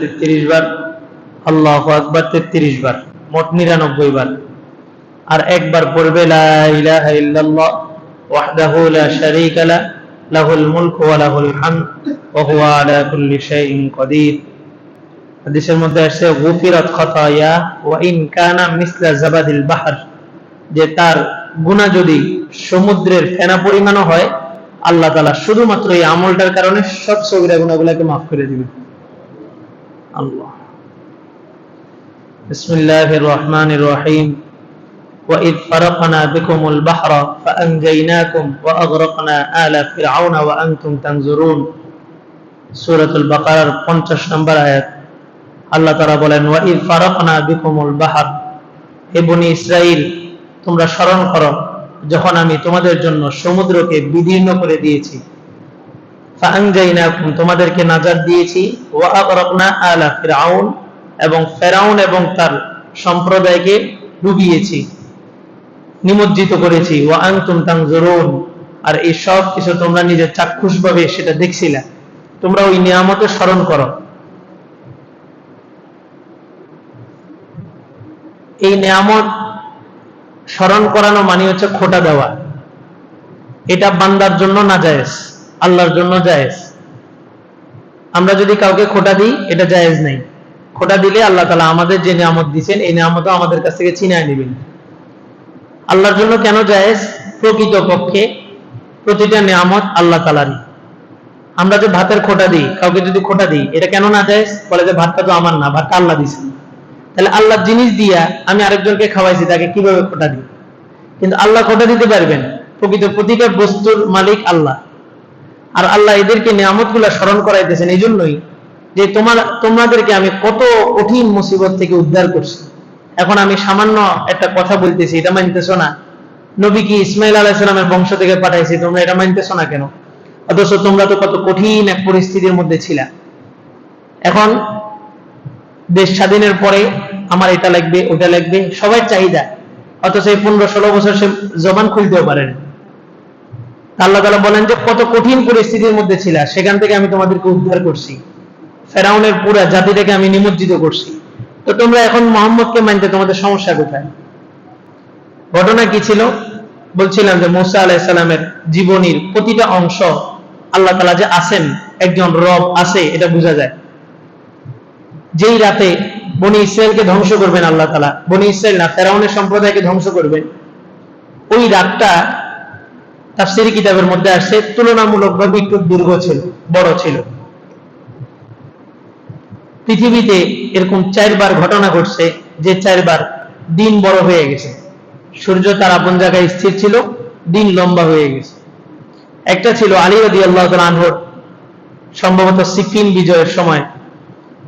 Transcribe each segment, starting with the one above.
তেত্রিশ বার। আল্লাহ আকবার, তেত্রিশ বার। মোট নিরানব্বই বার। আর একবার পড়বে মধ্যে যে তার গুনাহ যদি সমুদ্রের ফেনা পরিমাণও হয়, আল্লাহ তাআলা শুধুমাত্র এই আমলটার কারণে সব সগীরা গুনাহগুলোকে মাফ করে দিবেন। الله بسم الله الرحمن الرحيم وإذ فرقنا بكم البحر فأنجيناكم وأغرقنا آل فرعون وأنتم تنظرون سورة البقرة 50 নম্বর আয়াত আল্লাহ তাআলা বলেন ওয়াইদ ফারাকনা বিকুমুল বাহর হে বনি ইসরাইল তোমরা স্মরণ করো যখন আমি তোমাদের জন্য সমুদ্রকে বিদীর্ণ করে দিয়েছি ফাআনজাইনাকুম তোমাদেরকে নাজাত দিয়েছি। আলা ফিরআউন এবং ফেরাউন এবং তার সম্প্রদায়কে ডুবিয়েছি, নিমজ্জিত করেছি। ওয়া আনতুম তানজুরুন, আর এই সব কিছু তোমরা নিজের চাক্ষুষভাবে সেটা দেখছিলা। তোমরা ওই নিয়ামতের স্মরণ করো। এই নিয়ামত স্মরণ করানো মানে হচ্ছে খোটা দেওয়া। এটা বান্দার জন্য না জায়েজ আল্লাহর জন্য জায়েজ। আমরা যদি কাউকে খোটা দিই, এটা জায়েজ নাই। খোটা দিলে আল্লাহ তালা আমাদের যে নিয়ামত দিচ্ছেন এই নিয়ামত আমাদের কাছ থেকে চিনায় নেবেন। আল্লাহর জন্য কেন জায়েজ? প্রকৃত পক্ষে প্রতিটা নিয়ামত আল্লাহ তালারই আমরা যে ভাতের খোটা দিই, কাউকে যদি খোটা দিই, এটা কেন না জায়েজ? বলে যে ভাতটা তো আমার না, ভাতটা আল্লাহ দিছে তাহলে আল্লাহ জিনিস দিয়া আমি আরেকজনকে খাওয়াইছি, তাকে কীভাবে খোটা দিই? কিন্তু আল্লাহ খোটা দিতে পারবেন। প্রকৃত প্রতিটা বস্তুর মালিক আল্লাহ। আর আল্লাহ এদেরকে নিয়ামতগুলা স্মরণ করাইতেছেন এই জন্যই যে তোমার, তোমাদেরকে আমি কত কঠিন মুসিবত থেকে উদ্ধার করছি। এখন আমি সামান্য একটা কথা বলতেছি, এটা মানতেছো না। নবী কি ইসমাইল আলাহিসামের বংশ থেকে পাঠাইছি, তোমরা এটা মানতেছো না কেন? অথচ তোমরা তো কত কঠিন এক পরিস্থিতির মধ্যে ছিলা। এখন দেশ স্বাধীনের পরে আমার এটা লাগবে, ওটা লাগবে সবাই চাহিদা। অথচ এই পনেরো ষোলো বছর সে জবান খুলতেও পারেন। আল্লাহ তালা বলেন যে, কত কঠিন পরিস্থিতির মধ্যে ছিল, সেখান থেকে আমি তোমাদেরকে উদ্ধার করছি। ফেরাউনের পুরা জাতিটাকে আমি নিমজ্জিত করছি। তো তোমরা এখন মোহাম্মদকে মানতে তোমাদের সমস্যা কোথায়? ঘটনা কি ছিল? বলছিলাম যে, মুসা আলাহিসাল্লামের জীবনীর প্রতিটা অংশ আল্লাহ তালা যে আছেন, একজন রব আছে, এটা বোঝা যায়। যেই রাতে বনি ইসরায়েলকে ধ্বংস করবেন আল্লাহ তালা বনি ইসরায়েল না, ফেরাউনের সম্প্রদায়কে ধ্বংস করবেন, ওই রাতটা তাফসিরি কিতাবের মধ্যে আসছে, তুলনামূলকভাবে একটু দীর্ঘ ছিল, বড় ছিল। পৃথিবীতে এরকম চারবার ঘটনা ঘটছে যে চারবার দিন বড় হয়ে গেছে। সূর্য তার আপন জায়গায় স্থির ছিল, দিন লম্বা হয়ে গেছে। একটা ছিল আলী রদি আল্লাহ আনহর, সম্ভবত সিকিম বিজয়ের সময়।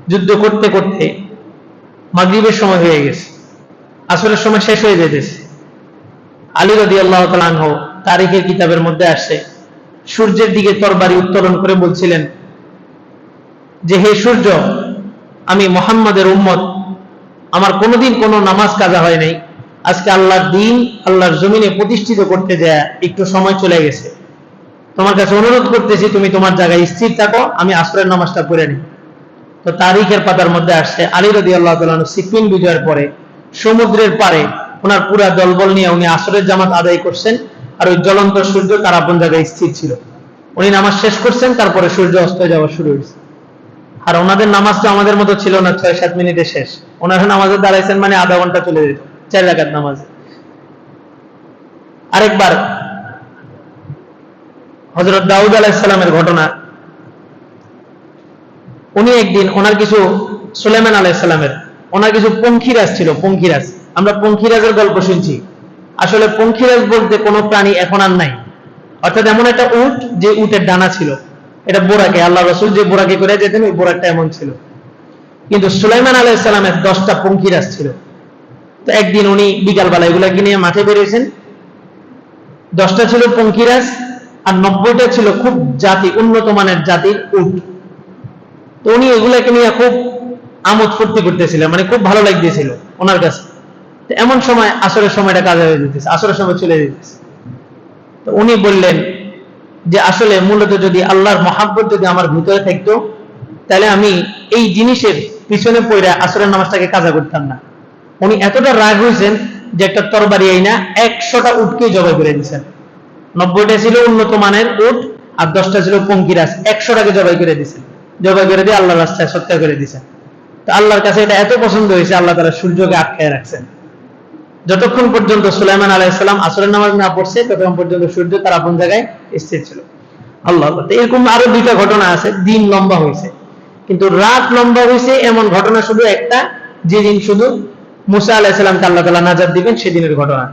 যুদ্ধ করতে করতে মাগরীবের সময় হয়ে গেছে। আসরের সময় শেষ হয়ে যেতেছে। আলী রদি আল্লাহ তালাহ তারিখের কিতাবের মধ্যে আসছে সূর্যের দিকে তরবারি উত্তোলন করে বলছিলেন, যে হে সূর্য, আমি মোহাম্মদের উম্মত। আমার কোনোদিন কোনো নামাজ কাজা হয় নাই। আজকে আল্লাহর দিন, আল্লাহর জমিনে প্রতিষ্ঠিত করতে যায়, একটু সময় চলে গেছে। তোমার কাছে অনুরোধ করতেছি, তুমি তোমার জায়গায় স্থির থাকো, আমি আসরের নামাজটা পড়ে নিই। তো তারিখের পাতার মধ্যে আসছে আলী রদি আল্লাহ সিকিম বিজয়ের পরে, সমুদ্রের পারে, ওনার পুরা দলবল নিয়ে উনি আসরের জামাত আদায় করছেন। আর ওই জ্বলন্ত সূর্য তার আপন জায়গায় স্থির ছিল। উনি নামাজ শেষ করছেন, তারপরে সূর্য অস্ত যাওয়া শুরু হয়েছে। আর ওনাদের নামাজটা আমাদের মতো ছিল না ছয় সাত মিনিটে শেষ। ওনারা নামাজে দাঁড়াইছেন মানে আধা ঘণ্টা চলে যেত, চার রাকাত নামাজ। আরেকবার হজরত দাউদ আলাহিসাল্লামের ঘটনা। উনি একদিন ওনার কিছু সুলেমান আলাইসাল্লামের ওনার কিছু পঙ্খিরাজ ছিল, পঙ্খিরাজ। আমরা পঙ্খিরাজের গল্প শুনছি। আসলে পঙ্খিরাজ বলতে কোনো প্রাণী এখন আর নাই। অর্থাৎ এমন একটা উট যে উটের ডানা ছিল। এটা বোরাকে, আল্লাহ রসুল যে বোরাকে করে যেতেন, ওই বোরাকটা এমন ছিল। কিন্তু সুলাইমান আলাইসাল্লামের দশটা পঙ্খিরাজ ছিল। তো একদিন উনি বিকালবেলা এগুলাকে নিয়ে মাঠে বেরিয়েছেন। দশটা ছিল পঙ্খিরাজ আর নব্বইটা ছিল খুব জাতি, উন্নত মানের জাতির উট। তো উনি এগুলাকে নিয়ে খুব আমোদ ফুর্তি করতেছিলেন মানে খুব ভালো লাগতেছিল ওনার কাছে। এমন সময় আসরের সময়টা কাজে হয়ে যেতেছে, আসরের সময় চলে যেতেছে। তো উনি বললেন যে, আসলে মূলত যদি আল্লাহর মহাব্বত যদি আমার ভিতরে থাকতো, তাহলে আমি এই জিনিসের পিছনে পড়ে আসরের নামাজটাকে কাজা করতাম না। উনি এতটা রাগ হয়েছেন যে একটা তরবারি আইনা একশোটা উটকে জবাই করে দিয়েছেন নব্বইটা ছিল উন্নত মানের উট আর দশটা ছিল পঙ্কিরাজ, একশোটাকে জবাই করে দিয়েছেন জবাই করে দিয়ে আল্লাহ রাস্তায় সত্যা করে দিয়েছেন তো আল্লাহর কাছে এটা এত পছন্দ হয়েছে, আল্লাহ তারা সূর্যকে আটকায় রাখছেন। যতক্ষণ পর্যন্ত সুলাইমান আলাইসালাম আসরের নামাজ না পড়ছে, ততক্ষণ পর্যন্ত সূর্য তার আপন জায়গায় স্থির ছিল। আল্লাহ। এরকম আরও দুইটা ঘটনা আছে, দিন লম্বা হয়েছে কিন্তু রাত লম্বা হয়েছে এমন ঘটনা শুধু একটা, যেদিন শুধু মুসা আলাহিসাল্লামকে আল্লাহ তালা নাজাদ দিবেন, সেদিনের ঘটনা।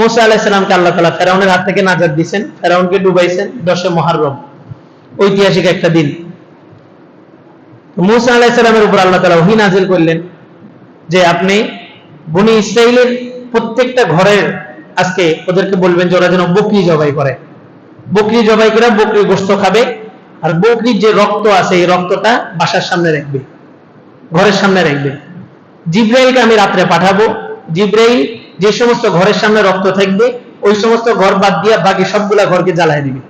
মুসা আলাহিসাল্লামকে আল্লাহ তালা ফেরাউনের হাত থেকে নাজাদ দিছেন, ফেরাউনকে ডুবাইছেন, দশে মহারম ঐতিহাসিক একটা দিন। মুসা আলাহিসাল্লামের উপর আল্লাহ তালা ওহি নাজিল করলেন যে আপনি বনি ইসরায়েলের প্রত্যেকটা ঘরের আজকে ওদেরকে বলবেন যে ওরা যেন বকরি জবাই করে। বকরি জবাই করে বকরি গোস্ত খাবে আর বকরির যে রক্ত আছে, এই রক্তটা বাসার সামনে রাখবে, ঘরের সামনে রাখবে। জিব্রাইলকে আমি রাত্রে পাঠাবো। জিব্রাইল যে সমস্ত ঘরের সামনে রক্ত থাকবে, ওই সমস্ত ঘর বাদ দিয়ে বাকি সবগুলা ঘরকে জ্বালায় দিবে।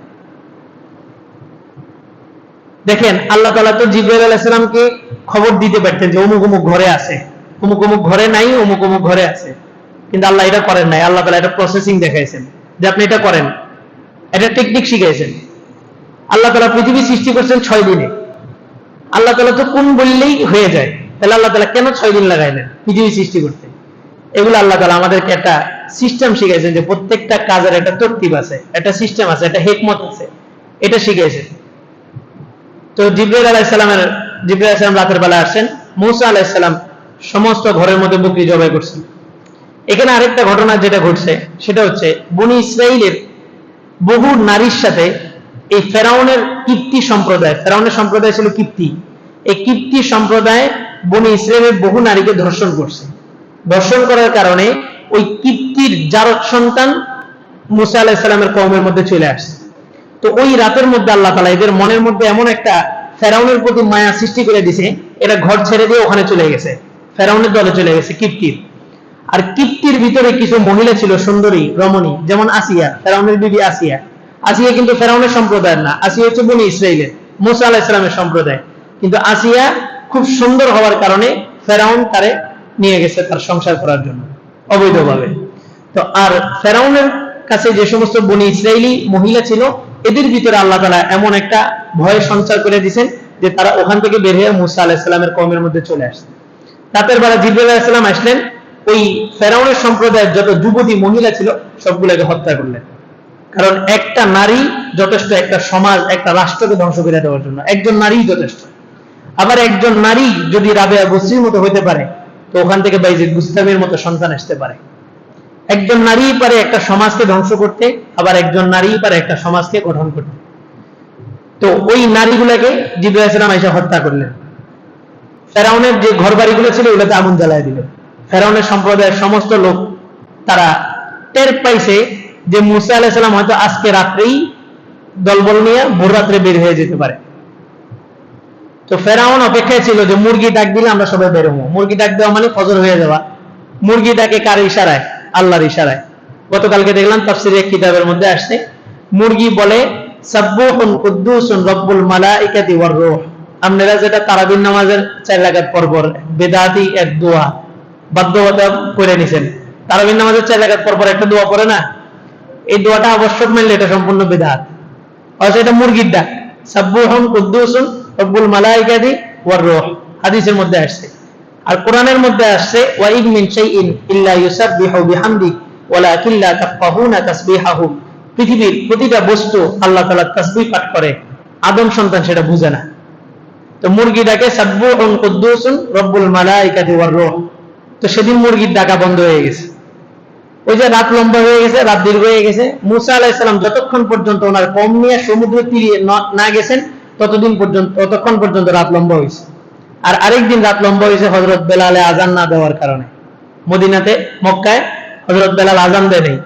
দেখেন, আল্লাহ তালা তো জিব্রাইল আলাইসালামকে খবর দিতে পারতেন যে অমুক অমুক ঘরে আছে। অমুক অমুক ঘরে নাই, অমুক অমুক ঘরে আছে। কিন্তু আল্লাহ এটা করেন নাই। আল্লাহ তালা এটা প্রসেসিং দেখাইছেন যে আপনি এটা করেন। এটা টেকনিক শিখাইছেন। আল্লাহ তালা পৃথিবী সৃষ্টি করছেন ছয় দিনে। আল্লাহ তালা তো কোন বললেই হয়ে যায়। তাহলে আল্লাহ তালা কেন ছয় দিন লাগাইলেন পৃথিবী সৃষ্টি করতে? এগুলো আল্লাহ তালা আমাদেরকে একটা সিস্টেম শিখাইছেন যে প্রত্যেকটা কাজের একটা তরতিব আছে, একটা সিস্টেম আছে, একটা হেকমত আছে। এটা শিখাইছেন। তো জিব্রাইল আলাইসালামের জিব্রাইল আলাইসালাম রাতের বেলা আসছেন। মৌসা আলাইসালাম সমস্ত ঘরের মধ্যে বকরি জবাই করছেন। এখানে আরেকটা ঘটনা যেটা ঘটছে, সেটা হচ্ছে বনি ইসরায়েলের বহু নারীর সাথে এই ফেরাউনের কীর্তি সম্প্রদায়, ফেরাউনের সম্প্রদায় ছিল কীর্তি। এই কীর্তি সম্প্রদায় বনি ইসরায়েলের বহু নারীকে ধর্ষণ করছে। ধর্ষণ করার কারণে ওই কীর্তির জারদ সন্তান মুসা আলাহিসাল্লামের কৌমের মধ্যে চলে আসছে। তো ওই রাতের মধ্যে আল্লাহ তালা এদের মনের মধ্যে এমন একটা ফেরাউনের প্রতি মায়া সৃষ্টি করে দিছে এটা ঘর ছেড়ে দিয়ে ওখানে চলে গেছে, ফেরাউনের দলে চলে গেছে কীর্তির। আর কীর্তির ভিতরে কিছু মহিলা ছিল সুন্দরী, রমণী, যেমন আসিয়া, ফেরাউনের বিবি আসিয়া। আসিয়া কিন্তু ফেরাউনের সম্প্রদায়ের না, আসিয়া হচ্ছে বনি ইসরায়েলের মুসা আলাহ ইসলামের সম্প্রদায়। কিন্তু আসিয়া খুব সুন্দর হওয়ার কারণে ফেরাউন তারে নিয়ে গেছে তার সংসার করার জন্য, অবৈধভাবে। তো আর ফেরাউনের কাছে যে সমস্ত বনি ইসরায়েলি মহিলা ছিল, এদের ভিতরে আল্লাহ তালা এমন একটা ভয় সঞ্চার করে দিয়েছেন যে তারা ওখান থেকে বের হয়ে মুসা আলাহিসাল্লামের কমের মধ্যে চলে আসছে। রাতের বেলা জিব্রাইল আলাইসাল্লাম আসলেন ওই ফেরাউনের সম্প্রদায়ের যত যুবতী মহিলা ছিল, সবগুলোকে হত্যা করলেন। কারণ একটা নারী যথেষ্ট একটা সমাজ, একটা রাষ্ট্রকে ধ্বংস করে দেওয়ার জন্য। একজন নারী যথেষ্ট। আবার একজন নারী যদি রাবেয়া বসরির মতো হতে পারে, তো ওখান থেকে বাইজিদ গুস্তামের মতো সন্তান আসতে পারে। একজন নারী পারে একটা সমাজকে ধ্বংস করতে, আবার একজন নারী পারে একটা সমাজকে গঠন করতে। তো ওই নারীগুলাকে জিব্রাইল ইসলাম এসে হত্যা করলেন। ফেরাউনের যে ঘর বাড়িগুলো ছিল, ওগুলোতে আগুন জ্বালায় দিল ফেরাউনের সম্প্রদায়ের সমস্ত লোক তারা টের পাইছে যে মুসা আলাহিসাল্লাম হয়তো আজকে রাত্রেই দলবল নিয়ে ভোর রাত্রে বের হয়ে যেতে পারে। তো ফেরাউন অপেক্ষায় ছিল যে মুরগি ডাক দিলে আমরা সবাই বের হব। মুরগি ডাক দেওয়া মানে ফজর হয়ে যাওয়া। মুরগি ডাকে কার ইশারায়? আল্লাহর ইশারায়। গতকালকে দেখলাম তাফসিরের এক কিতাবের মধ্যে আসছে, মুরগি বলে, সাব্বুহুন কুদ্দুসুন রব্বুল মালাইকাতি ওয়ার রূহ। আপনারা যেটা তারাবিন নামাজের চার রাকাত পর পর বেদাতি এক দোয়া। বাধ্যবাধা করে নিছেন। তারাবির নামাজের চার রাকাত পর পর একটা দোয়া পড়ে না? এই দোয়াটা আবশ্যক মানলে এটা সম্পূর্ণ বেদাত। অথচ এটা মুরগির ডাক। সাব্বুহুন কুদ্দুসুন রব্বুল মালাইকাতি ওয়ার রূহ। হাদিসের মধ্যে আসছে। আর কোরআনের মধ্যে আসছে, ওয়া ইন মিন শাইইন ইল্লা ইউসাব্বিহু বিহামদি, ওয়ালাকিন লা তাফকাহুনা তাসবিহাহু। পৃথিবীর প্রতিটা বস্তু আল্লাহ তাআলা তাসবিহ পাঠ করে। আদম সন্তান সেটা বুঝে না। তো মুরগিটাকে সাব্বুহুন কুদ্দুসুন রব্বুল মালাইকাতি ওয়ার রূহ। তো সেদিন মুরগির ডাকা বন্ধ হয়ে গেছে। ওই যে রাত লম্বা হয়ে গেছে, রাত দীর্ঘ হয়ে গেছে। মুসা আলাহিসাল্লাম যতক্ষণ পর্যন্ত ওনার কম নিয়ে সমুদ্র তীরে না গেছেন, ততদিন পর্যন্ত, ততক্ষণ পর্যন্ত রাত লম্বা হয়েছে। আর আরেকদিন রাত লম্বা হয়েছে হজরত বেলালে আজান না দেওয়ার কারণে। মদিনাতে, মক্কায় হজরত বেলাল আজান দেয় নেই।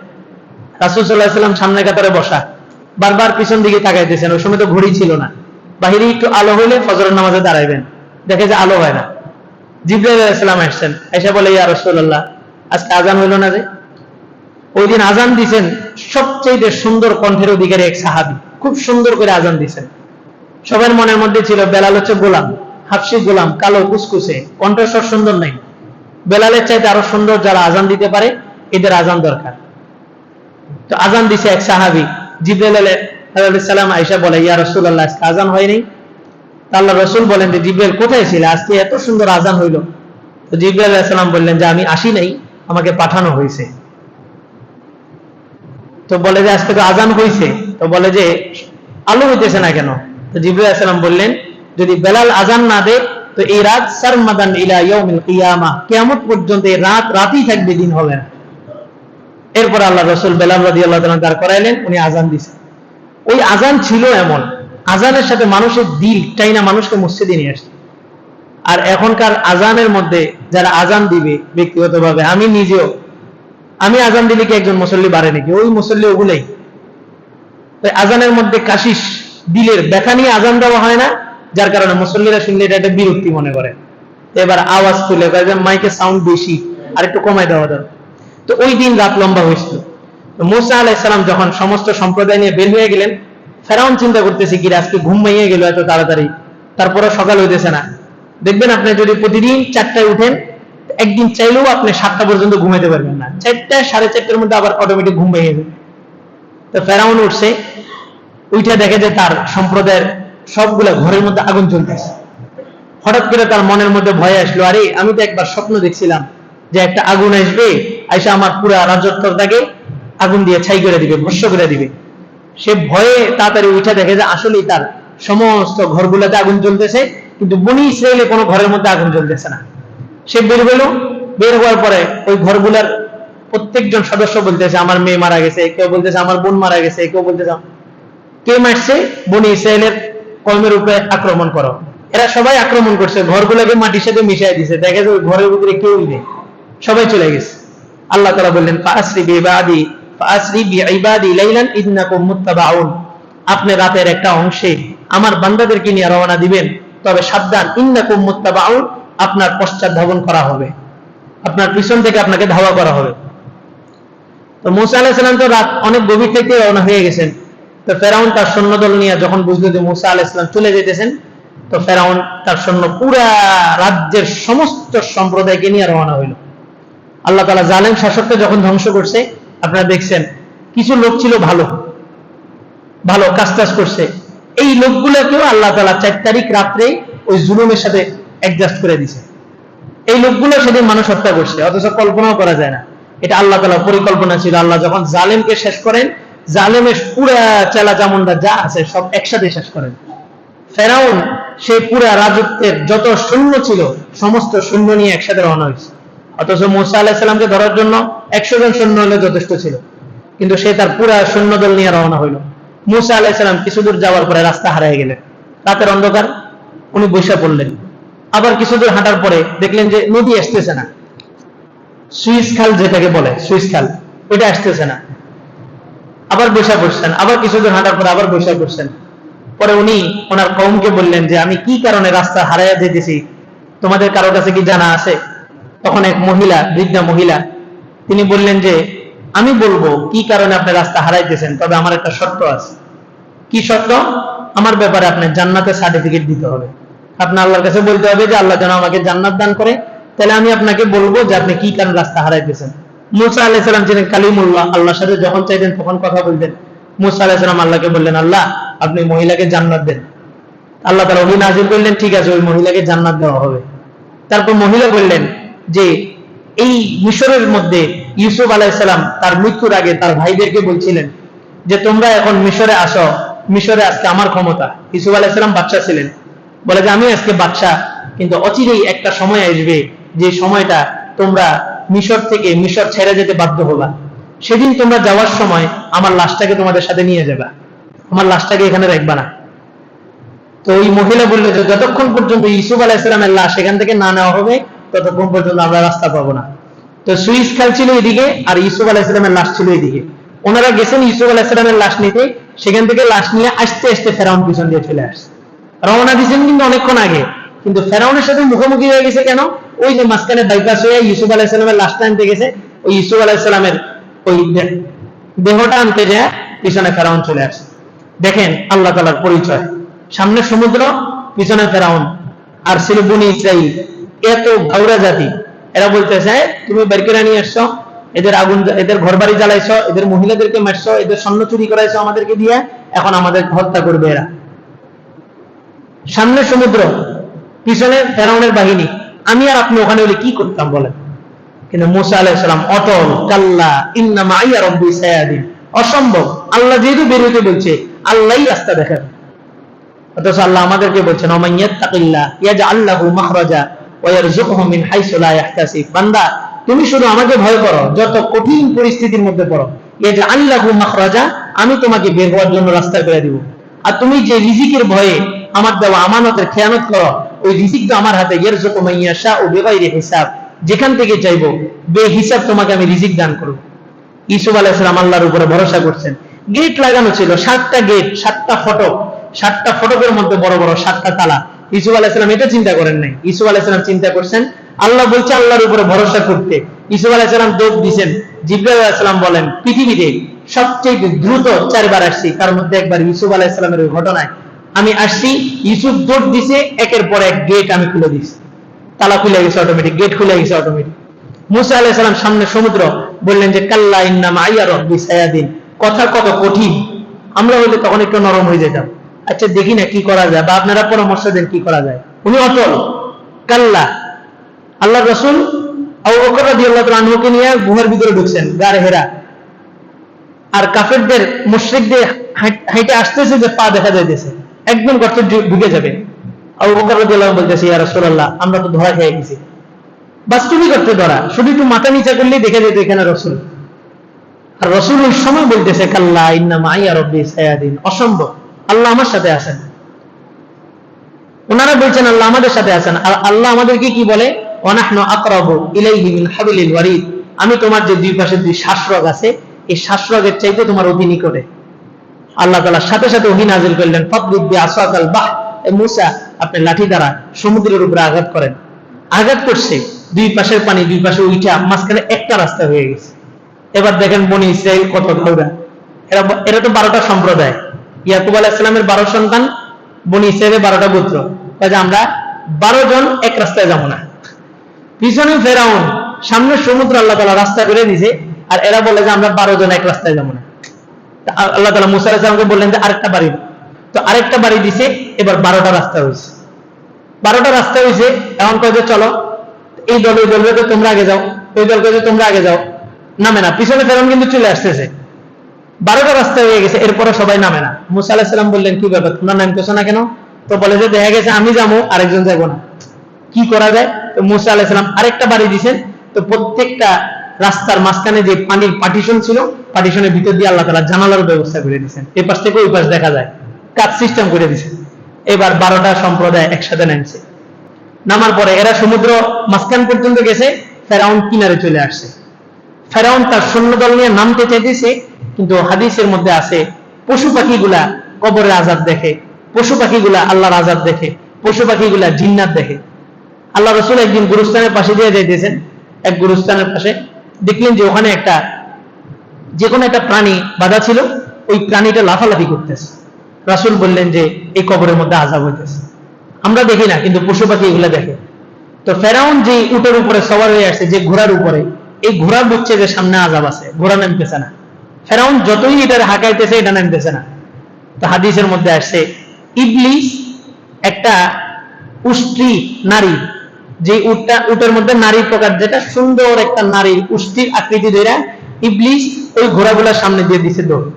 রাসুল সাল্লাহাম সামনে কাতারে বসা। বারবার পিছন দিকে তাকাইতেছেন, ওই সময় তো ঘড়ি ছিল না। বাহিরে একটু আলো হইলে ফজরের নামাজে দাঁড়াইবেন। দেখে যে আলো হয় না। জিব্রাইল আসছেন, এসে বলে, ইয়া রসুল্লাহ আজকে আজান হইল না যে? ওই দিন আজান দিছেন সবচেয়ে সুন্দর কণ্ঠের অধিকারী এক সাহাবি, খুব সুন্দর করে আজান দিছেন। সবার মনের মধ্যে ছিল বেলাল হচ্ছে গোলাম, হাফসি গোলাম, কালো, কুসকুসে কণ্ঠস্বর সুন্দর নাই। বেলালের চাইতে আরও সুন্দর যারা আজান দিতে পারে, এদের আজান দরকার। তো আজান দিছে এক সাহাবি, জিব্রাইল সালাম আয়েশা বলে, ইয়া রসুল্লাহ আজকে আজান হয়নি আল্লাহ রসুল বলেন যে জিব্রাইল কোথায় ছিল? আজকে এত সুন্দর আজান হইল। তো জিব্রাইল সালাম বললেন যে, আমি আসি নাই, আমাকে পাঠানো হয়েছে। তো বলে যে, আজকে তো আজান হয়েছে তো বলে যে, আলো হইতেছে না কেন? তো জিবরুল সালাম বললেন, যদি বেলাল আজান না দে তো এই রাত সারমাদান ইলা ইয়াউমিল কিয়ামা কিয়ামত পর্যন্ত এই রাত রাতই থাকবে, দিন হবে না। এরপর আল্লাহ রসুল বেলাল রাদিয়াল্লাহু তাআলা দাঁড় করাইলেন, উনি আজান দিছেন ওই আজান ছিল এমন আজানের সাথে মানুষের দিল চাই না মানুষকে মসজিদে নিয়ে আসছে। আর এখনকার আজানের মধ্যে যারা আজান দিবে ব্যক্তিগতভাবে, আমি নিজেও, আমি আজান দিলে কি একজন মুসল্লি বাড়ে নাকি? ওই মুসল্লি ওগুলাই। তাই আজানের মধ্যে কাশিস, দিলের ব্যথা নিয়ে আজান দেওয়া হয় না, যার কারণে মুসল্লিরা শুনলে এটা একটা বিরক্তি মনে করে। এবার আওয়াজ তুলে মাইকে সাউন্ড বেশি, আর একটু কমাই দেওয়া দরকার তো ওই দিন রাত লম্বা হয়েছিল। মুসা আলাইসালাম যখন সমস্ত সম্প্রদায় নিয়ে বের হয়ে গেলেন ফেরাউন চিন্তা করতেছে, কি আজকে ঘুম মাইয়ে গেল এত তাড়াতাড়ি? তারপরে সকাল হইতেছে না। দেখবেন আপনি যদি প্রতিদিন চারটায় উঠেন, একদিন চাইলেও আপনি সাতটা পর্যন্ত ঘুমাইতে পারবেন না। চারটা, সাড়ে চারটার মধ্যে আবার অটোমেটিক ঘুম ভেঙে যাবে। তো ফেরাউন উঠছে উঠে দেখে যে তার সম্প্রদায়ের সবগুলা ঘরের মধ্যে আগুন চলতেছে। হঠাৎ করে তার মনের মধ্যে ভয় আসলো, আরে, আমি তো একবার স্বপ্ন দেখছিলাম যে একটা আগুন আসবে, আইসা আমার পুরা রাজত্বটাকে আগুন দিয়ে ছাই করে দিবে ভস্য করে দিবে। সে ভয়ে তাড়াতাড়ি উঠে দেখে যে আসলেই তার সমস্ত ঘরগুলোতে আগুন চলতেছে কিন্তু বনি ইসরায়েলে কোনো ঘরের মধ্যে আগুন জ্বলতেছে না। সে বের হলো, বের হওয়ার পরে ওই ঘরগুলার প্রত্যেকজন সদস্য বলতেছে, আমার মেয়ে মারা গেছে। কেউ বলতেছে, আমার বোন মারা গেছে। কেউ বলতেছে, কে মারছে? বনি ইসরায়েলের কর্মের উপরে আক্রমণ করো। এরা সবাই আক্রমণ করছে, ঘরগুলোকে মাটির সাথে মিশাই দিছে। দেখে যে ওই ঘরের ভিতরে কেউ নেই। সবাই চলে গেছে। আল্লাহ তারা বললেন ফাসরি বিবাদি আপনি রাতের একটা অংশে আমার বান্দাদেরকে নিয়ে রওনা দিবেন, তবে সাবধান, ইন্নাকুম মুত্তাবাউন, আপনার পশ্চাৎ ধাবন করা হবে। আপনার পিছন থেকে আপনাকে ধাওয়া করা হবে। তো মুসা আলাহিসাল্লাম তো রাত অনেক গভীর থেকে রওনা হয়ে গেছেন। তো ফেরাউন তার সৈন্যদল নিয়ে যখন বুঝলো যে মুসা আলাহিসাল্লাম চলে যেতেছেন তো ফেরাউন তার সৈন্য পুরা রাজ্যের সমস্ত সম্প্রদায়কে নিয়ে রওনা হইল। আল্লাহ তালা জালেম শাসককে যখন ধ্বংস করছে আপনারা দেখছেন, কিছু লোক ছিল ভালো ভালো কাজ টাজ করছে। এই লোকগুলোকেও আল্লাহ তালা চার তারিখ রাত্রে ওই জুলুমের সাথে অ্যাডজাস্ট করে দিছে। এই লোকগুলো সেদিন মানুষ হত্যা করছে, অথচ কল্পনাও করা যায় না। এটা আল্লাহ তালা পরিকল্পনা ছিল। আল্লাহ যখন জালেমকে শেষ করেন, জালেমের পুরা চেলা চামুন্ডা যা আছে সব একসাথে শেষ করেন। ফেরাউন সেই পুরা রাজত্বের যত সৈন্য ছিল, সমস্ত সৈন্য নিয়ে একসাথে রওনা হয়েছে। অথচ মুসা আলাহিসাল্লামকে ধরার জন্য একশো জন সৈন্য হলে যথেষ্ট ছিল। কিন্তু সে তার পুরা সৈন্যদল নিয়ে রওনা হইল। মুসা আলাহিসাল্লাম কিছু দূর যাওয়ার পরে রাস্তা হারিয়ে গেলেন। রাতের অন্ধকার, উনি বৈশা পড়লেন। আবার কিছু দূর হাঁটার পরে দেখলেন যে নদী আসতেছে না। সুইস খাল যেটাকে বলে, সুইস খাল, ওইটা আসতেছে না। আবার বৈশা পড়ছেন, আবার কিছু দূর হাঁটার পরে আবার বৈশা পড়ছেন। পরে উনি ওনার কৌমকে বললেন যে, আমি কি কারণে রাস্তা হারাইয়া যেতেছি তোমাদের কারও কাছে কি জানা আছে? তখন এক মহিলা, বৃদ্ধা মহিলা, তিনি বললেন যে, আমি বলব, কি কারণে আপনি রাস্তা হারাইতেছেন? তবে আমার একটা শর্ত আছে। কি শর্ত? আমার ব্যাপারে আপনি জান্নাতের সার্টিফিকেট দিতে হবে। আপনি আল্লাহর কাছে বলতে হবে যে, আল্লাহ যেন আমাকে জান্নাত দান করে। তাহলে আমি আপনাকে বলব যে, আপনি কি কারণে রাস্তা হারাইতেছেন? মুসা আলাইসালাম ছিলেন কালিমুল্লাহ, আল্লাহর সাথে যখন চাইতেন তখন কথা বলতেন। মুসা আলাইসালাম আল্লাহকে বললেন, আল্লাহ, আপনি মহিলাকে জান্নাত দেন। আল্লাহ তালা ওই নাজির করলেন, ঠিক আছে, ওই মহিলাকে জান্নাত দেওয়া হবে। তারপর মহিলা বললেন যে এই মিশরের মধ্যে ইউসুফ আলাইসালাম তার মৃত্যুর আগে তার ভাইদেরকে বলছিলেন যে তোমরা এখন মিশরে আসো, মিশরে আজকে আমার ক্ষমতা। ইউসুফ আলাইসালাম বাচ্চা ছিলেন। বলে যে আমি আজকে বাচ্চা কিন্তু অচিরেই একটা সময় আসবে যে সময়টা তোমরা মিশর থেকে মিশর ছেড়ে যেতে বাধ্য হবা। সেদিন তোমরা যাওয়ার সময় আমার লাশটাকে তোমাদের সাথে নিয়ে যাবা। আমার লাশটাকে এখানে রাখবা না। তো ওই মহিলা বলল যে, যতক্ষণ পর্যন্ত ইসুফ আলাহিসামের লাশ এখান থেকে না নেওয়া হবে ততক্ষণ পর্যন্ত আমরা রাস্তা পাবো না। তো সুইস খাল ছিল এদিকে, আর ইসুফ আলাহিসামের লাশ ছিল এদিকে। ওনারা গেছেন ইসুফ আলাহিসামের লাশ নিতে, সেখান থেকে লাশ নিয়ে আসতে আসতে ফেরাউন পিছন দিয়ে চলে আসছে। রওনা দিয়েছেন কিন্তু অনেকক্ষণ আগে, কিন্তু ফেরাউনের সাথে মুখোমুখি হয়ে গেছে কেন? ওই যে মাঝখানে বাইপাস হয়ে ইউসুফ আলাহিসামের লাশটা আনতে গেছে, ওই ইউসুফ আলাহিসামের ওই দেহটা আনতে যায় পিছনে ফেরাউন চলে আসে দেখেন আল্লাহ তালার পরিচয়। সামনে সমুদ্র, পিছনে ফেরাউন, আর ছিল বনি ইসরাইল এত ভাউরা জাতি। এরা বলতেছে "হ্যাঁ, তুমি বের করে নিয়ে আসছো এদের আগুন এদের ঘর বাড়ি জ্বালাইছো এদের মহিলাদেরকে মারছো এদের স্বর্ণ চুরি করাইছো আমাদেরকে দিয়ে এখন আমাদের হত্যা করবে এরা। সামনে সমুদ্র পিছনে ফেরাউনের বাহিনী। আমি আর আপনি ওখানে হলে কি করতাম বলেন? কিন্তু মুসা আলাইসালাম অটল কাল্লা ইন্না মাইয়া রব্বি সায়াদিন। অসম্ভব। আল্লাহ যেহেতু বেরোতে বলছে আল্লাহই রাস্তা দেখাবে অথচ আল্লাহ আমাদেরকে বলছেন ওমাইয়াত্তাকিল্লাহ ইয়াজআল্লাহু মাখরাজা ওয়া ইয়ারযুকহু তুমি শুধু আমাকে ভয় করো, যত কঠিন পরিস্থিতির মধ্যে পড়ো। ইয়াজআল্লাহু মাখরাজা, আমি তোমাকে বের হওয়ার জন্য রাস্তা করে দিব। আর তুমি যে রিজিকের ভয়ে আমার দেওয়া আমানতের খেয়ানত করো, ওই রিজিক তো আমার হাতে। ইয়ারযুকু মাইয়াশা ও বিগাইরি হিসাব। যেখান থেকে চাইব বে হিসাব তোমাকে আমি রিজিক দান করব। ইসুফ আলাইসালাম আল্লাহর উপরে ভরসা করছেন। গেট লাগানো ছিল সাতটা গেট সাতটা ফটক। সাতটা ফটকের মধ্যে বড় বড় সাতটা তালা। ইসুফ আলাইসালাম এটা চিন্তা করেন নাই। ইসুফ আলাইসালাম চিন্তা করছেন, আল্লাহ বলছে আল্লাহর উপরে ভরসা করতে। ইসুফ আলাইসালাম দৌড় দিছেন। জিব্রাইল আলাইসালাম বলেন, পৃথিবীতে সবচেয়ে দ্রুত চারবার আসছি, তার মধ্যে একবার ইসুফ আলাইসালামের ওই ঘটনায়। আমি আসছি ইসুফ দৌড় দিছে, একের পর এক গেট আমি খুলে দিছি। তালা খুলে গেছে অটোমেটিক গেট খুলে গেছে অটোমেটিক মুসা আলাইহিস সালাম সামনে সমুদ্র বললেন যে, কাল্লা ইন্না মাইয়া রব্বি সায়াদিন। কথা কত কঠিন। আমরা হইলে তখন একটু নরম হয়ে যেতাম। আচ্ছা দেখি না কি করা যায়, বা আপনারা পরামর্শ দেন কি করা যায়। উনি অটল কাল্লা। আল্লাহ রসুল আনহুকে নিয়ে গুহার ভিতরে ঢুকছেন গার হেরা আর কাফেরদের মুশরিকদের হাঁটে আসতেছে যে পা দেখা যাইতেছে। একদম গর্তে ঢুকে যাবে। বলতেছে, ইয়া রাসূলুল্লাহ, আমরা তো ধরা খেয়ে গেছি। বাস্তবই করতে ধরা, শুধু একটু মাথা নিচা করলেই দেখে যেত এখানে রসুল। আর রসুল ওই সময় বলতেছে, কাল্লা ইন্না মাইয়া রব্বি সায়াদিন। অসম্ভব। আল্লাহ আমার সাথে আছেন। ওনারা বলছেন, আল্লাহ আমাদের সাথে আছেন। আর আল্লাহ আমাদেরকে কি বলে? আমি তোমার যে দুই পাশে দুই শ্বাসরগ আছে, এই শ্বাসরগের চাইতে তোমার অতি নিকটে। আল্লাহ তাআলা সাথে সাথে ওহী নাজিল করলেন ফাদরিব বিআসাকাল বাহ মূসা, আপনি লাঠি দ্বারা সমুদ্রের উপরে আঘাত করেন। আঘাত করছে, দুই পাশের পানি দুই পাশে উইঠা মাঝখানে একটা রাস্তা হয়ে গেছে। এবার দেখেন বনি ইসরায়েল কত ঘোরা এরা এরা তো বারোটা সম্প্রদায়। ইয়াকুব আলাহ ইসলামের বারো সন্তান, বনি ইসরায়েলের বারোটা পুত্র। কাজে আমরা বারো জন এক রাস্তায় যাব না। পিছনে ফেরাউন, সামনে সমুদ্র, আল্লাহ তালা রাস্তা করে দিছে, আর এরা বলে যে আমরা বারো জন এক রাস্তায় যাব না। আল্লাহ তালা মুসা আলাহিসামকে বললেন যে আরেকটা বাড়ি তো আরেকটা বাড়ি দিছে, এবার বারোটা রাস্তা হয়েছে বারোটা রাস্তা হয়েছে এখন কয়ে চলো, এই দল, ওই দল বলবে তোমরা আগে যাও। ওই দল কয়ে যে তোমরা আগে যাও। নামে না, পিছনে ফেরাউন কিন্তু চলে আসতেছে। বারোটা রাস্তা হয়ে গেছে এরপরে সবাই নামে না। মুসা আলাহিসাল্লাম বললেন, কি ব্যাপার? তোমরা নামতেছো না কেন? তো বলে যে, দেখা গেছে, আমি যাব, আরেকজন যাব না। কি করা যায়? তো মুসা আলাহিসাল্লাম আরেকটা বাড়ি দিয়েছেন। তো প্রত্যেকটা রাস্তার মাঝখানে যে পানির পার্টিশন ছিল পার্টিশনের ভিতর দিয়ে আল্লাহ তালা জানালার ব্যবস্থা করে দিয়েছেন। এই পাশ থেকে ওই পাশ দেখা যায়। কাজ সিস্টেম করে দিয়েছেন। এবার বারোটা সম্প্রদায় একসাথে নামছে। নামার পরে এরা সমুদ্র মাঝখান পর্যন্ত গেছে, ফেরাউন কিনারে চলে আসছে। ফেরাউন তার সৈন্যদল নিয়ে নামতে চাইতেছে কিন্তু হাদিসের মধ্যে আছে, পশু পাখিগুলা কবরের আজাদ দেখে, পশু পাখিগুলা আল্লাহর আজাদ দেখে, পশু পাখিগুলা জিন্নাত দেখে। আল্লাহ রসুল একদিন গুরুস্থানের পাশে দিয়ে যাইতেছেন, এক গুরুস্থানের পাশে। দেখলেন যে ওখানে একটা, যে কোনো একটা প্রাণী বাধা ছিল, ওই প্রাণীটা লাফালাফি করতেছে। রাসুল বললেন যে, এই কবরের মধ্যে আজাব হইতেছে। আমরা দেখি না, কিন্তু পশু পাখি এগুলা দেখে। তো ফেরাউন যে উটের উপরে সবার হয়ে আসছে, যে ঘোড়ার উপরে, এই ঘোড়া বুঝছে যে সামনে আজাব আছে, ঘোড়া নামতেছে না। ফেরাউন যতই এটার হাঁকাইতেছে, এটা নামতেছে না। তো হাদিসের মধ্যে আসছে, ইবলিস একটা উষ্ট্রি নারী, যে উটটা, উটের মধ্যে নারী প্রকার, যেটা সুন্দর একটা নারীর উষ্টির আকৃতি ধরে ইবলিস ওই ঘোড়াগুলোর সামনে দিয়ে দিছে দৌড়।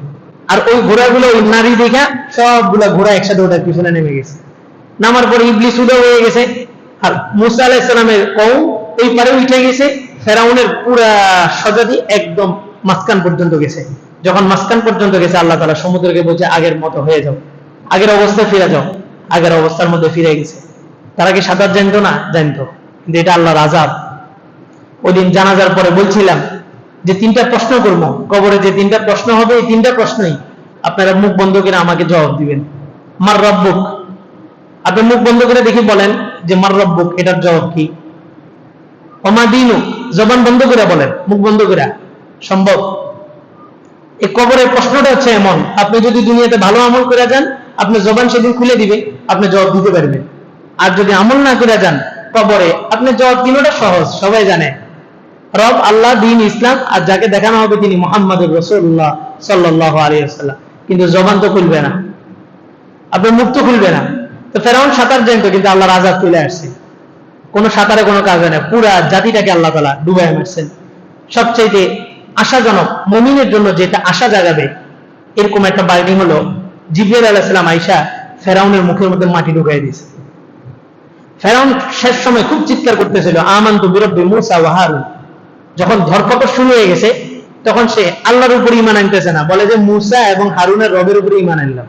আর ওই ঘোড়াগুলো, ওই নারী দেখা সবগুলা ঘোড়া একসাথে ওটার পিছনে নেমে গেছে। নামার পরে ইবলিস উদয় হয়ে গেছে। আর মুসা আলাহিসাল্লামের কৌ ওই পারে উঠে গেছে। ফেরাউনের পুরা সজাতি একদম মাঝখান পর্যন্ত গেছে। যখন মাঝখান পর্যন্ত গেছে, আল্লাহ তালা সমুদ্রকে বলছে, আগের মতো হয়ে যাও। আগের অবস্থায় ফিরে যাও। আগের অবস্থার মধ্যে ফিরে গেছে। তারা কি সাঁতার জানতো না? জানতো। কিন্তু এটা আল্লাহর আজাব দিন জানাজার পরে বলছিলাম যে, তিনটা প্রশ্ন করব। কবরে যে তিনটা প্রশ্ন হবে, এই তিনটা প্রশ্নই আপনারা মুখ বন্ধ করে আমাকে জবাব দিবেন। মার রব্বুক। আপনি মুখ বন্ধ করে দেখি বলেন যে, মার রব্বুক, এটার জবাব কি? অমা দিনু জবান বন্ধ করে বলেন, মুখ বন্ধ করে। সম্ভব? এই কবরের প্রশ্নটা হচ্ছে এমন, আপনি যদি দুনিয়াতে ভালো আমল করে যান আপনি জবান সেদিন খুলে দিবে, আপনি জবাব দিতে পারবেন। আর যদি আমল না করে যান কবরে, আপনি জবাব তিনটা সহজ, সবাই জানে। রব আল্লাহ, দিন, ইসলাম, আর যাকে দেখানো হবে তিনি মোহাম্মদ রসুল্লাহ সাল্লাহ আলিয়াল্লাম কিন্তু জবান তো খুলবে না। আপনার মুখ তো খুলবে না। তো ফেরাউন সাঁতার জানতো, কিন্তু আল্লাহর আজাদ চলে আসছে। কোনো সাঁতারে কোনো কাজ হয় না। পুরা জাতিটাকে আল্লাহ তালা ডুবাই মারছেন। সবচেয়ে আশাজনক, মমিনের জন্য যেটা আশা জাগাবে, এরকম একটা বাড়ি হলো, জিব্রাইল আলাইসালাম আইসা ফেরাউনের মুখের মধ্যে মাটি ঢুকাই দিয়েছে। ফেরাউন শেষ সময় খুব চিৎকার করতেছিল আমান তু বিরব্বি মুসা ওয়াহারুন যখন ধরপকড় শুরু হয়ে গেছে, তখন সে আল্লাহর উপর ইমান আনতেছে না, বলে যে মুসা এবং হারুনের রবের উপর ইমান আনলাম।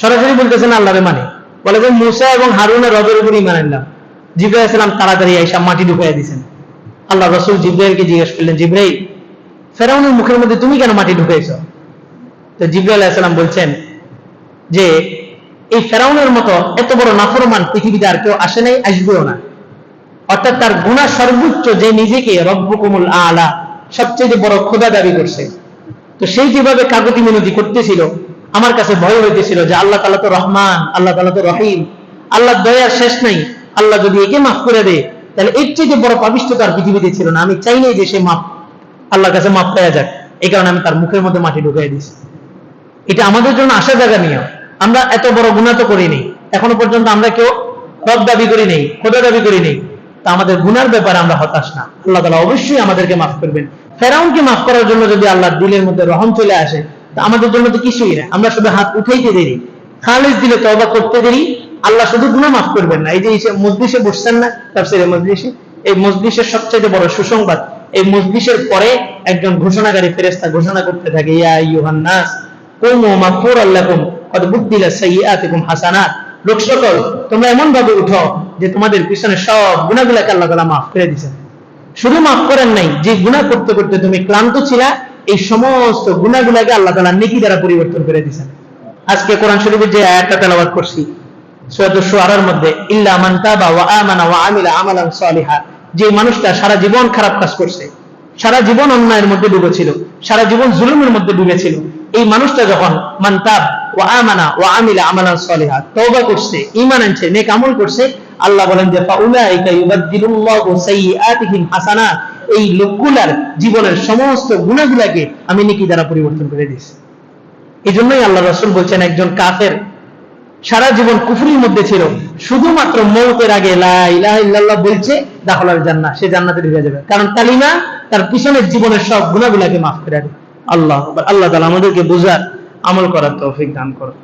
সরাসরি বলতেছে না, আল্লাহরে মানে। বলে যে মুসা এবং হারুনের রবের উপর ইমান আনলাম। জিব্রাইল সালাম তাড়াতাড়ি আইসা মাটি ঢুকাই দিয়েছেন। আল্লাহ রসুল জিব্রাইলকে জিজ্ঞেস করলেন, জিব্রাইল ফেরাউনের মুখের মধ্যে তুমি কেন মাটি ঢুকাইছ তো জিব্রাইল আলাইসালাম বলছেন যে, এই ফেরাউনের মতো এত বড় নাফরমান পৃথিবীতে আর কেউ আসে নাই, আসবেও না। অর্থাৎ তার গুণা সর্বোচ্চ যে নিজেকে রব্বকুমুল আলা, সবচেয়ে বড় খোদা দাবি করছে। তো সেই যেভাবে কাগতি মিনতি করতেছিল, আমার কাছে ভয় হইতেছিল যে আল্লাহ তালা তো রহমান, আল্লাহ তালা তো রহিম আল্লাহ দয়ার শেষ নাই, আল্লাহ যদি একে মাফ করে দেয়, তাহলে এর চেয়ে বড় পাবিষ্ট তার পৃথিবীতে ছিল না। আমি চাই নাই যে সে মাফ আল্লাহর কাছে মাফ পাওয়া যাক। এই কারণে আমি তার মুখের মধ্যে মাটি ঢুকাই দিছি। এটা আমাদের জন্য আশা জায়গা নিয়ে আমরা এত বড় গুণা তো করিনি। এখনও পর্যন্ত আমরা কেউ রব দাবি করি নেই, খোদা দাবি করি নেই। তা আমাদের গুনার ব্যাপারে আমরা হতাশ না। আল্লাহ তালা অবশ্যই আমাদেরকে মাফ করবেন। ফেরাউনকে মাফ করার জন্য যদি আল্লাহ দিলের মধ্যে রহম চলে আসে, তা আমাদের জন্য তো কিছুই না। আমরা শুধু হাত উঠাইতে দেরি। খালিজ দিলে তবা করতে দেরি। আল্লাহ শুধু গুণা মাফ করবেন না। এই যে মসজিষে বসছেন না, তাফসিরে মসজিষে এই মসজিষের সবচেয়ে বড় সুসংবাদ এই মসজিষের পরে একজন ঘোষণাকারী ফেরেস্তা ঘোষণা করতে থাকে, ইয়া ইউহান নাস, কুমু মাগফুরাল লাকুম, কদ বুদ্দিলা সাইয়্যাতিকুম হাসানাত। লোক সকল, তোমরা এমন ভাবে উঠো যে তোমাদের পিছনে সব গুণাগুলাকে আল্লাহ মাফ করে শুধু মাফ করেন নাই, যে গুণা করতে করতে তুমি ক্লান্ত ছিলা, এই সমস্ত গুণাগুলাকে আল্লাহ নেকি দ্বারা পরিবর্তন করে দিয়েছেন। আজকে কোরআন শরীফের যে করছি মধ্যে, ইল্লা মান তাবা ওয়া আমানা ওয়া আমিলা আমালান সালিহা। যে মানুষটা সারা জীবন খারাপ কাজ করছে, সারা জীবন অন্যায়ের মধ্যে ডুবেছিল, সারা জীবন জুলুমের মধ্যে ডুবেছিল, এই মানুষটা যখন মানতাব ও আমানা ও আমিলা আমালান সলিহা, তওবা করছে, ঈমান আনছে, নেক আমল করছে, আল্লাহ বলেন যে, ফাউলাইকা এই লোকগুলার জীবনের সমস্ত গুনাহগুলাকে আমি নেকি দ্বারা পরিবর্তন করে দিয়েছি। এই জন্যই আল্লাহ রাসূল বলছেন, একজন কাফের সারা জীবন কুফুরির মধ্যে ছিল। শুধুমাত্র মৌতের আগে লা ইলাহা ইল্লাল্লাহ বলছে দাখলার জান্না সে জান্নাতে ঢুকে যাবে। কারণ কালিমা তার পিছনের জীবনের সব গুণাগুলাকে মাফ করে আল্লাহ আল্লাহ তালা আমাদেরকে বোঝার আমল করার তৌফিক দান করুন।